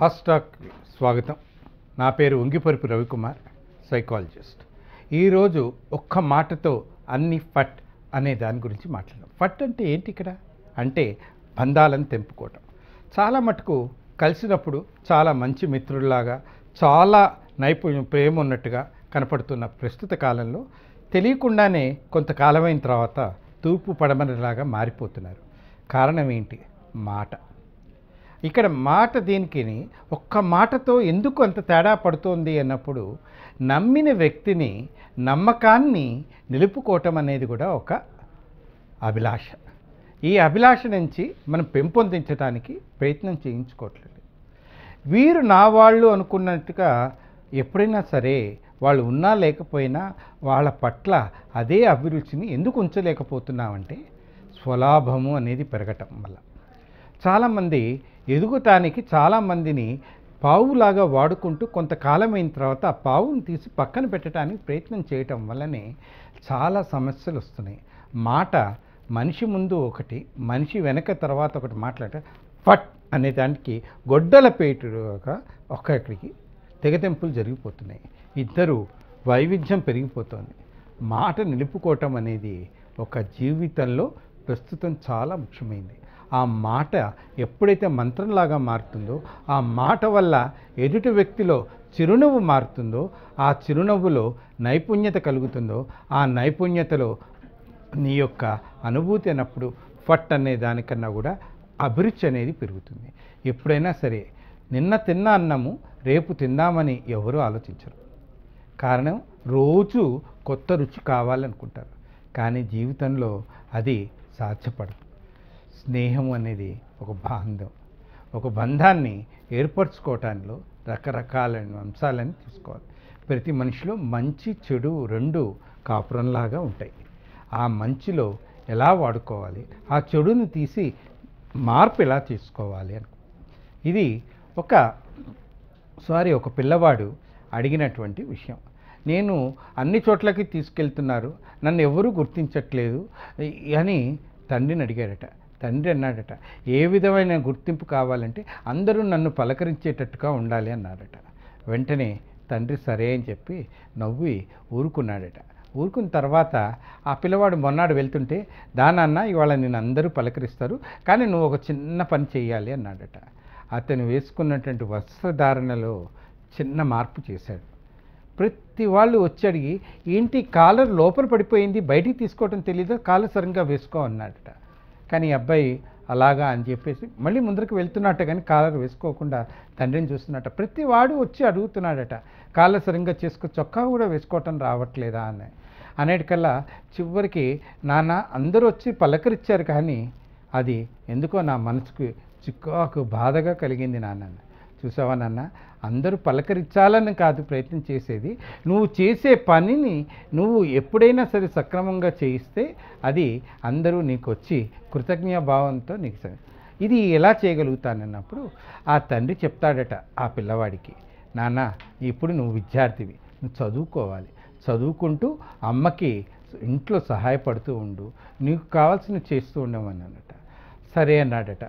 హాస్టాక్ స్వాగతం. నా పేరు ఉంగిపరుపు రవికుమార్ సైకాలజిస్ట్ ఈరోజు ఒక్క మాటతో అన్ని ఫట్ అనే దాని గురించి మాట్లాడదాం. ఫట్ అంటే ఏంటి ఇక్కడ? అంటే బంధాలను తెంపుకోవటం. చాలా మటుకు కలిసినప్పుడు చాలా మంచి మిత్రుల్లాగా చాలా నైపుణ్యం ప్రేమ ఉన్నట్టుగా కనపడుతున్న ప్రస్తుత కాలంలో తెలియకుండానే కొంతకాలమైన తర్వాత తూర్పు పడమరలాగా మారిపోతున్నారు. కారణం ఏంటి? మాట. ఇక్కడ మాట దీనికి ఒక్క మాటతో ఎందుకు అంత తేడా పడుతోంది అన్నప్పుడు నమ్మిన వ్యక్తిని నమ్మకాన్ని నిలుపుకోవటం అనేది కూడా ఒక అభిలాష. ఈ అభిలాష నుంచి మనం పెంపొందించడానికి ప్రయత్నం చేయించుకోవట్లేదు. వీరు నా వాళ్ళు అనుకున్నట్టుగా ఎప్పుడైనా సరే వాళ్ళు ఉన్నా లేకపోయినా వాళ్ళ పట్ల అదే అభిరుచిని ఎందుకు ఉంచలేకపోతున్నామంటే స్వలాభము అనేది పెరగటం వల్ల. చాలామంది ఎదుగుతానికి చాలామందిని పావులాగా వాడుకుంటూ కొంతకాలం అయిన తర్వాత ఆ పావును తీసి పక్కన పెట్టడానికి ప్రయత్నం చేయటం వల్లనే చాలా సమస్యలు వస్తున్నాయి. మాట మనిషి ముందు ఒకటి మనిషి వెనక తర్వాత ఒకటి మాట్లాడే ఫట్ అనే దానికి గొడ్డల పేటుగా ఒక్కడికి తెగతెంపులు జరిగిపోతున్నాయి. ఇద్దరు వైవిధ్యం పెరిగిపోతుంది. మాట నిలుపుకోవటం అనేది ఒక జీవితంలో ప్రస్తుతం చాలా ముఖ్యమైనది ఆ మాట ఎప్పుడైతే మంత్రంలాగా మారుతుందో ఆ మాట వల్ల ఎదుటి వ్యక్తిలో చిరునవ్వు మారుతుందో ఆ చిరునవ్వులో నైపుణ్యత కలుగుతుందో ఆ నైపుణ్యతలో నీ యొక్క అనుభూతి అన్నప్పుడు ఫట్ అనే దానికన్నా కూడా అభిరుచి అనేది పెరుగుతుంది. ఎప్పుడైనా సరే నిన్న తిన్న అన్నము రేపు తిందామని ఎవరూ ఆలోచించరు. కారణం రోజు కొత్త రుచి కావాలనుకుంటారు. కానీ జీవితంలో అది సాధ్యపడదు. స్నేహం అనేది ఒక బాంధం. ఒక బంధాన్ని ఏర్పరచుకోవటానిలో రకరకాలైన అంశాలను తీసుకోవాలి. ప్రతి మనిషిలో మంచి చెడు రెండు కాపురంలాగా ఉంటాయి. ఆ మంచిలో ఎలా వాడుకోవాలి? ఆ చెడుని తీసి మార్పు ఎలా తీసుకోవాలి అని. ఇది ఒక సారీ ఒక పిల్లవాడు అడిగినటువంటి విషయం. నేను అన్ని చోట్లకి తీసుకెళ్తున్నారు. నన్ను ఎవరూ గుర్తించట్లేదు. అని తండ్రిని అడిగాడట తండ్రి అన్నాడట ఏ విధమైన గుర్తింపు కావాలంటే అందరూ నన్ను పలకరించేటట్టుగా ఉండాలి అన్నాడట వెంటనే తండ్రి సరే అని చెప్పి నవ్వి ఊరుకున్నాడట. ఊరుకున్న తర్వాత ఆ పిల్లవాడు మొన్నాడు వెళ్తుంటే దానాన్న ఇవాళ నేను అందరూ పలకరిస్తారు కానీ నువ్వు ఒక చిన్న పని చేయాలి అన్నాడట. అతను వేసుకున్నటువంటి వస్త్రధారణలో చిన్న మార్పు చేశాడు. ప్రతి వాళ్ళు వచ్చి అడిగి ఏంటి కాలర్ లోపల పడిపోయింది బయటికి తీసుకోవటం తెలియదు కాలర్ సరిగ్గా వేసుకో అన్నాడట. కానీ ఈ అబ్బాయి అలాగా అని చెప్పేసి మళ్ళీ ముందరికి వెళ్తున్నట్ట కానీ కాలర్ వేసుకోకుండా తండ్రిని చూస్తున్నట్ట. ప్రతి వాడు వచ్చి అడుగుతున్నాడట కాలర్ సరిగ్గా చేసుకుని చొక్కా కూడా వేసుకోవటం రావట్లేదా అని. అనేటికల్లా చివరికి నాన్న అందరూ వచ్చి పలకరిచ్చారు కానీ అది ఎందుకో నా మనసుకు చిక్కాకు బాధగా కలిగింది నాన్న చూసావా నాన్న? అందరూ పలకరించాలని కాదు ప్రయత్నం చేసేది. నువ్వు చేసే పనిని నువ్వు ఎప్పుడైనా సరే సక్రమంగా చేయిస్తే అది అందరూ నీకు వచ్చి కృతజ్ఞ భావంతో నీకు ఇది ఎలా చేయగలుగుతానన్నప్పుడు ఆ తండ్రి చెప్తాడట ఆ పిల్లవాడికి నాన్న ఇప్పుడు నువ్వు విద్యార్థివి నువ్వు చదువుకోవాలి. చదువుకుంటూ అమ్మకి ఇంట్లో సహాయపడుతూ ఉండు. నీకు కావాల్సిన చేస్తూ ఉండమని అన్నట. సరే అన్నాడట.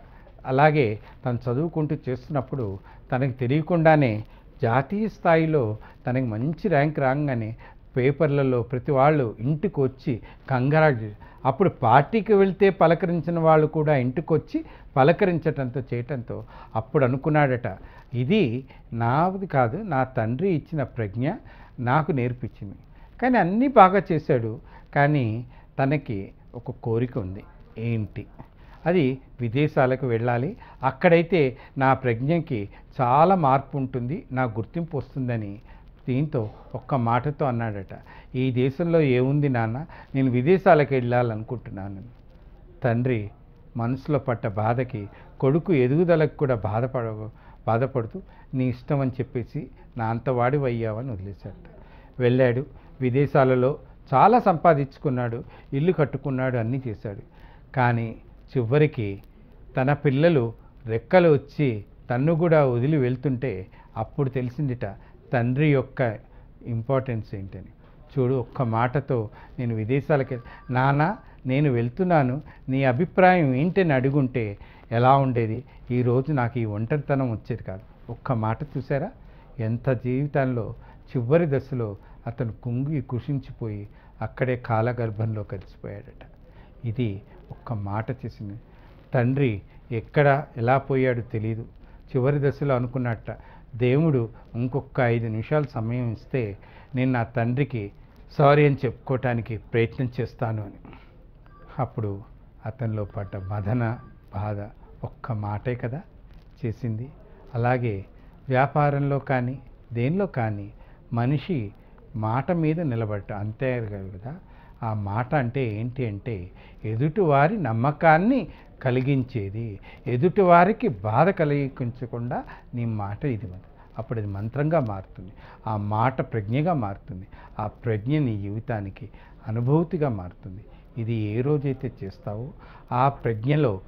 అలాగే తను చదువుకుంటూ చేస్తున్నప్పుడు తనకి తెలియకుండానే జాతీయ స్థాయిలో తనకి మంచి ర్యాంక్ రాగానే పేపర్లలో ప్రతి వాళ్ళు ఇంటికి వచ్చి కంగారు అప్పుడు పార్టీకి వెళ్తే పలకరించిన వాళ్ళు కూడా ఇంటికి వచ్చి పలకరించటంతో చేయటంతో అప్పుడు అనుకున్నాడట ఇది నాది కాదు నా తండ్రి ఇచ్చిన ప్రజ్ఞ నాకు నేర్పించింది. కానీ అన్నీ బాగా చేశాడు. కానీ తనకి ఒక కోరిక ఉంది ఏంటి? అది విదేశాలకు వెళ్ళాలి. అక్కడైతే నా ప్రజ్ఞకి చాలా మార్పు ఉంటుంది నా గుర్తింపు వస్తుందని దీంతో ఒక్క మాటతో అన్నాడట. ఈ దేశంలో ఏముంది నాన్న? నేను విదేశాలకు వెళ్ళాలనుకుంటున్నాను. తండ్రి మనసులో పట్ట బాధకి కొడుకు ఎదుగుదలకు కూడా బాధపడ బాధపడుతూ నీ ఇష్టం అని చెప్పేసి నా అంత అయ్యావని వదిలేశాడు వెళ్ళాడు విదేశాలలో చాలా సంపాదించుకున్నాడు ఇల్లు కట్టుకున్నాడు అన్నీ చేశాడు. కానీ చివరికి తన పిల్లలు రెక్కలు వచ్చి తన్ను కూడా వదిలి వెళ్తుంటే అప్పుడు తెలిసిందిట తండ్రి యొక్క ఇంపార్టెన్స్ ఏంటని. చూడు ఒక్క మాటతో నేను విదేశాలకి నాన్న నేను వెళ్తున్నాను. నీ అభిప్రాయం ఏంటని అడుగుంటే ఎలా ఉండేది? ఈరోజు నాకు ఈ ఒంటరితనం వచ్చేది కాదు. ఒక్క మాట చూసారా ఎంత జీవితంలో చివరి దశలో అతను కుంగి కుషించిపోయి అక్కడే కాలగర్భంలో కలిసిపోయాడట. ఇది ఒక్క మాట చేసింది. తండ్రి ఎక్కడ ఎలా పోయాడో తెలియదు చివరి దశలో అనుకున్నట్ట. దేవుడు ఇంకొక ఐదు నిమిషాలు సమయం ఇస్తే నేను నా తండ్రికి సారీ అని చెప్పుకోవటానికి ప్రయత్నం చేస్తాను అని. అప్పుడు అతనిలో పడ్డ మదన బాధ ఒక్క మాటే కదా చేసింది. అలాగే వ్యాపారంలో కానీ దేనిలో కానీ మనిషి మాట మీద నిలబడ్డ అంతే కదా ఆ మాట అంటే ఏంటి అంటే ఎదుటివారి నమ్మకాన్ని కలిగించేది. ఎదుటివారికి బాధ కలిగించకుండా నీ మాట ఇది అప్పుడు అది మంత్రంగా మారుతుంది. ఆ మాట ప్రజ్ఞగా మారుతుంది. ఆ ప్రజ్ఞ నీ జీవితానికి అనుభూతిగా మారుతుంది. ఇది ఏ రోజైతే చేస్తావో ఆ ప్రజ్ఞలో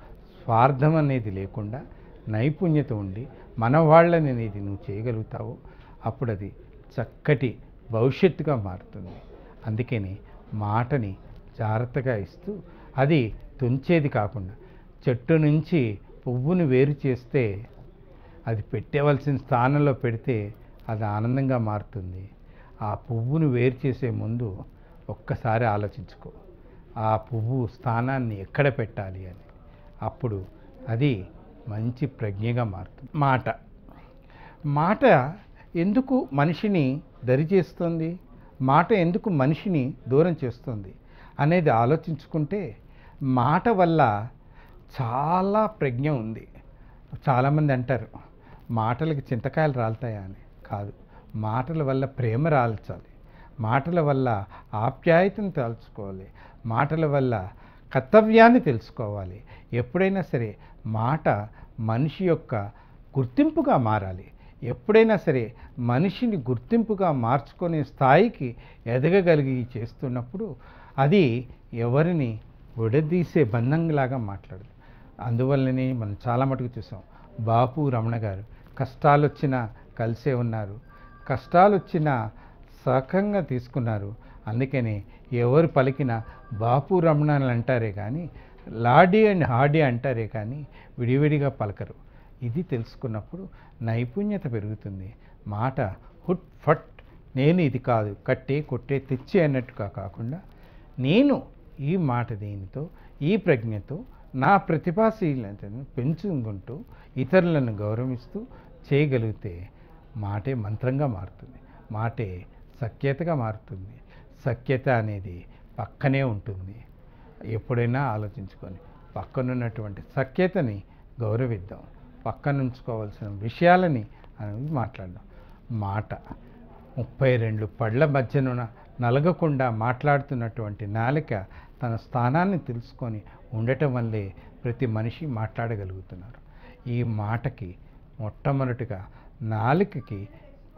స్వార్థం అనేది లేకుండా నైపుణ్యత ఉండి మన వాళ్ళని అనేది నువ్వు చేయగలుగుతావో. అప్పుడు అది చక్కటి భవిష్యత్తుగా మారుతుంది. అందుకని మాటని జాగ్రత్తగా ఇస్తూ అది తుంచేది కాకుండా చెట్టు నుంచి పువ్వును వేరు చేస్తే అది పెట్టేవలసిన స్థానంలో పెడితే అది ఆనందంగా మారుతుంది. ఆ పువ్వును వేరు చేసే ముందు ఒక్కసారి ఆలోచించుకో. ఆ పువ్వు స్థానాన్ని ఎక్కడ పెట్టాలి అని. అప్పుడు అది మంచి ప్రజ్ఞగా మారుతుంది. మాట. మాట ఎందుకు మనిషిని దరి చేస్తుంది? మాట ఎందుకు మనిషిని దూరం చేస్తుంది అనేది ఆలోచించుకుంటే మాట వల్ల చాలా ప్రజ్ఞ ఉంది. చాలామంది అంటారు మాటలకి చింతకాయలు రాలుతాయా? అని. కాదు మాటల వల్ల ప్రేమ రాల్చాలి. మాటల వల్ల ఆప్యాయతను తలుచుకోవాలి. మాటల వల్ల కర్తవ్యాన్ని తెలుసుకోవాలి. ఎప్పుడైనా సరే మాట మనిషి యొక్క గుర్తింపుగా మారాలి. ఎప్పుడైనా సరే మనిషిని గుర్తింపుగా మార్చుకునే స్థాయికి ఎదగగలిగి చేస్తున్నప్పుడు అది ఎవరిని విడదీసే బంధంలాగా మాట్లాడదు. అందువల్లనే మనం చాలా మటుకు చూసాం. బాపు రమణ గారు కష్టాలు వచ్చినా కలిసే ఉన్నారు. కష్టాలు వచ్చినా సహకంగా తీసుకున్నారు. అందుకని ఎవరు పలికినా బాపు రమణ అంటారే కానీ లాడీ అండ్ హాడీ అంటారే కానీ విడివిడిగా పలకరు. ఇది తెలుసుకున్నప్పుడు నైపుణ్యత పెరుగుతుంది. మాట హుట్ ఫట్ నేను ఇది కాదు కట్టే కొట్టే తెచ్చే అన్నట్టుగా కాకుండా నేను ఈ మాట దీనితో ఈ ప్రజ్ఞతో నా ప్రతిభాశీలతను పెంచుకుంటూ ఇతరులను గౌరవిస్తూ చేయగలిగితే మాటే మంత్రంగా మారుతుంది. మాటే సఖ్యతగా మారుతుంది. సఖ్యత అనేది పక్కనే ఉంటుంది. ఎప్పుడైనా ఆలోచించుకొని పక్కనున్నటువంటి సఖ్యతని గౌరవిద్దాం. పక్కన ఉంచుకోవాల్సిన విషయాలని అనేది మాట్లాడడం మాట. ముప్పై రెండు పళ్ళ మధ్యన నలగకుండా మాట్లాడుతున్నటువంటి నాలిక తన స్థానాన్ని తెలుసుకొని ఉండటం వల్లే ప్రతి మనిషి మాట్లాడగలుగుతున్నారు. ఈ మాటకి మొట్టమొదటిగా నాలికకి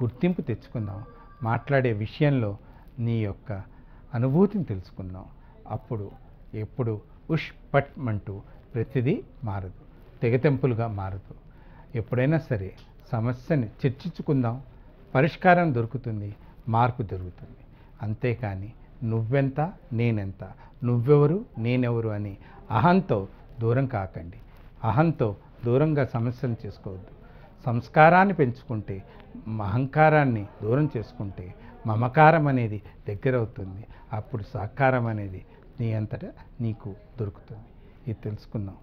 గుర్తింపు తెచ్చుకుందాం. మాట్లాడే విషయంలో నీ యొక్క అనుభూతిని తెలుసుకుందాం. అప్పుడు ఎప్పుడు ఉష్ పట్ అంటూ ప్రతిదీ మారదు. తెగతెంపులుగా మారదు ఎప్పుడైనా సరే సమస్యని చర్చించుకుందాం. పరిష్కారం దొరుకుతుంది మార్పు దొరుకుతుంది. అంతేకాని నువ్వెంత నేనెంత నువ్వెవరు నేనెవరు అని అహంతో దూరం కాకండి. అహంతో దూరంగా సమస్యలు చేసుకోవద్దు. సంస్కారాన్ని పెంచుకుంటే అహంకారాన్ని దూరం చేసుకుంటే మమకారం అనేది దగ్గరవుతుంది. అప్పుడు సహకారం అనేది నీ అంతటా నీకు దొరుకుతుంది. ఇది తెలుసుకుందాం.